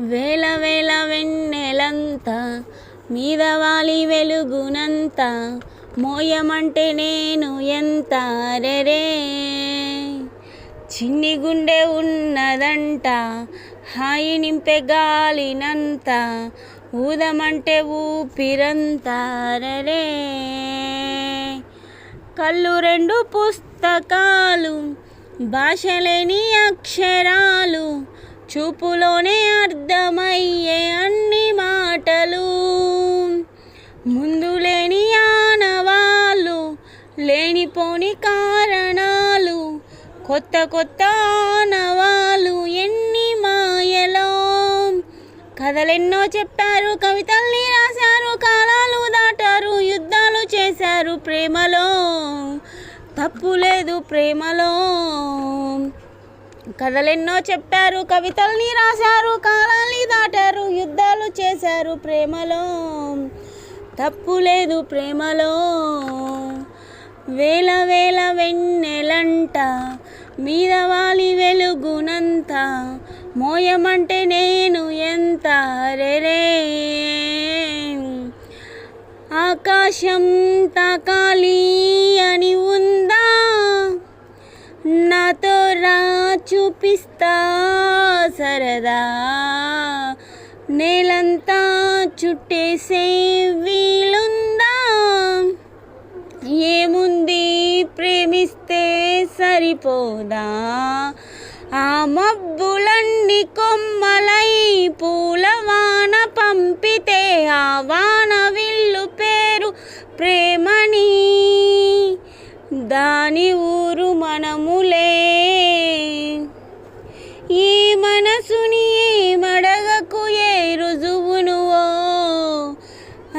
వేల వేల వెన్నెలంతా మీద వాలి వెలుగునంత. మోయమంటే నేను ఎంత? రెరే చిన్ని గుండె ఉన్నదంట హాయి నింపే గాలినంత. ఊదమంటే ఊపిరంతా. రెరే కళ్ళు రెండు పుస్తకాలు భాషలేని అక్షరాలు. చూపులోనే అర్థమయ్యే అన్ని మాటలు. ముందు లేని ఆనవాళ్ళు లేనిపోని కారణాలు కొత్త కొత్త ఆనవాళ్ళు ఎన్ని మాయలో. కథలెన్నో చెప్పారు కవితల్ని రాశారు కాలాలు దాటారు యుద్ధాలు చేశారు ప్రేమలో. తప్పు లేదు ప్రేమలో. కథలెన్నో చెప్పారు కవితల్ని రాశారు కాలాన్ని దాటారు యుద్ధాలు చేశారు ప్రేమలో. తప్పు లేదు ప్రేమలో. వేల వేల వెన్నెలంట మీద వాలి వెలుగునంత మోయమంటే నేను ఎంత? రెరే ఆకాశం తాకాలి చూపిస్తా సరదా. నేలంతా చుట్టేసే వీలుందా? ఏముంది ప్రేమిస్తే సరిపోదా? ఆ మబ్బులన్నీ కొమ్మలై పూలవాన పంపితే ఆ వాన విల్లు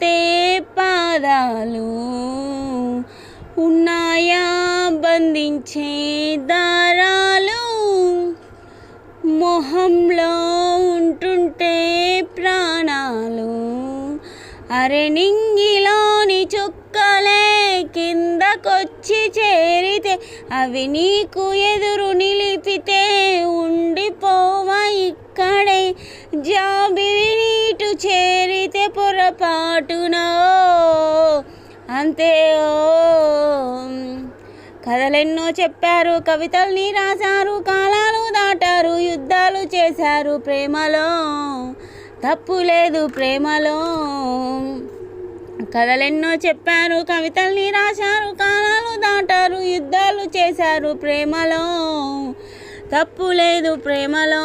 అంతే పాదాలు ఉన్నాయా? బంధించే దారాలు మొహంలో ఉంటుంటే ప్రాణాలు అరే నింగిలోని చుక్కలే కిందకొచ్చి చేరితే అవి నీకు ఎదురు నిలిపితే ఉండిపోవ ఇక్కడే జాబిరి నీటు చే అయితే పొరపాటున. అంతే ఓ. కథలెన్నో చెప్పారు కవితల్ని రాశారు కాలాలు దాటారు యుద్ధాలు చేశారు ప్రేమలో. తప్పు లేదు ప్రేమలో. కథలెన్నో చెప్పారు కవితల్ని రాశారు కాలాలు దాటారు యుద్ధాలు చేశారు ప్రేమలో. తప్పు లేదు ప్రేమలో.